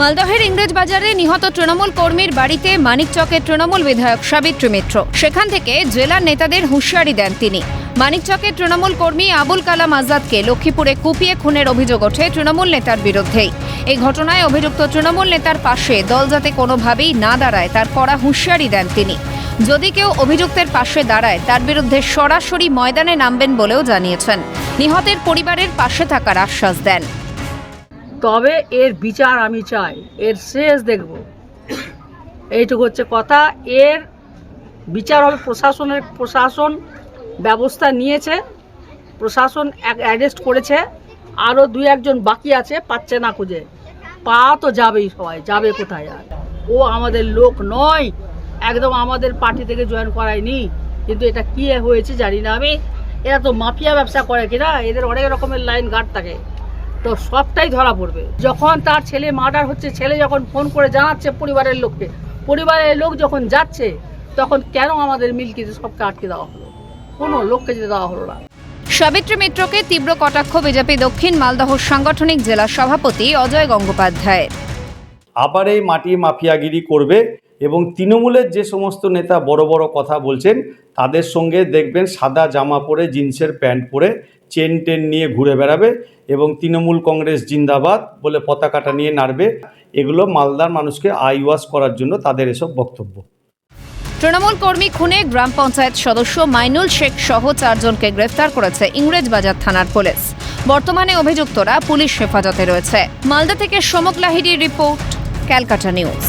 মালদহের ইংরেজ বাজারে নিহত তৃণমূল কর্মীর বাড়িতে মানিকচকের তৃণমূল বিধায়ক সাবিত্রী মিত্র। সেখান থেকে জেলার নেতাদের হুঁশিয়ারি দেন তিনি। মানিকচকের তৃণমূল কর্মী আবুল কালাম আজাদকে লক্ষ্মীপুরে কুপিয়ে খুনের অভিযোগ ওঠে তৃণমূল নেতার বিরুদ্ধেই। এই ঘটনায় অভিযুক্ত তৃণমূল নেতার পাশে দল যাতে কোনোভাবেই না দাঁড়ায়, তার কড়া হুঁশিয়ারি দেন তিনি। যদি কেউ অভিযুক্তের পাশে দাঁড়ায়, তার বিরুদ্ধে সরাসরি ময়দানে নামবেন বলেও জানিয়েছেন। নিহতের পরিবারের পাশে থাকার আশ্বাস দেন। তবে এর বিচার আমি চাই, এর শেষ দেখব। এইটুকু হচ্ছে কথা। এর বিচার হবে প্রশাসনের, প্রশাসন ব্যবস্থা নিয়েছে, প্রশাসন অ্যারেস্ট করেছে, আরও দুই একজন বাকি আছে, পাচ্ছে না খুঁজে। পা তো যাবেই সবাই, যাবে কোথায় আর? ও আমাদের লোক নয়, একদম আমাদের পার্টি থেকে জয়েন করায়নি। কিন্তু এটা কী হয়েছে জানি না আমি। এরা তো মাফিয়া ব্যবসা করে কিনা, এদের অনেক রকমের লাইন গার্ড থাকে। তো সবটাই ধরা পড়বে। যখন তার ছেলে মার্ডার হচ্ছে ছেলে যখন ফোন করে জানাচ্ছে পরিবারের লোককে পরিবারের লোক যখন যাচ্ছে তখন কেন আমাদের মিল্কিতে সবকে আটকে দেওয়া হলো? কোনো লোককে যেতে দেওয়া হলো না। সাবিত্রী মিত্রকে তীব্র কটাক্ষ বিজেপি দক্ষিণ মালদহ সাংগঠনিক জেলা সভাপতি অজয় গঙ্গোপাধ্যায়। আবার এই মাটি মাফিয়াগিরি করবে এবং তৃণমূলের যে সমস্ত নেতা বড় বড় কথা বলছেন, তাদের সঙ্গে দেখবেন সাদা জামা পরে, জিন্সের প্যান্ট পরে, চেন টেন নিয়ে ঘুরে বেড়াবে এবং তৃণমূল কংগ্রেস জিন্দাবাদ বলে পতাকাটা নিয়ে নাড়বে। এগুলো মালদার মানুষকে আই ওয়াশ করার জন্য তাদের এসব বক্তব্য। তৃণমূল কর্মী খুনে গ্রাম পঞ্চায়েত সদস্য মাইনুল শেখ সহ চারজনকে গ্রেফতার করেছে ইংরেজবাজার থানার পুলিশ। বর্তমানে অভিযুক্তরা পুলিশ হেফাজতে রয়েছে। মালদা থেকে সমক লাহিড়ির রিপোর্ট, ক্যালকাটা নিউজ।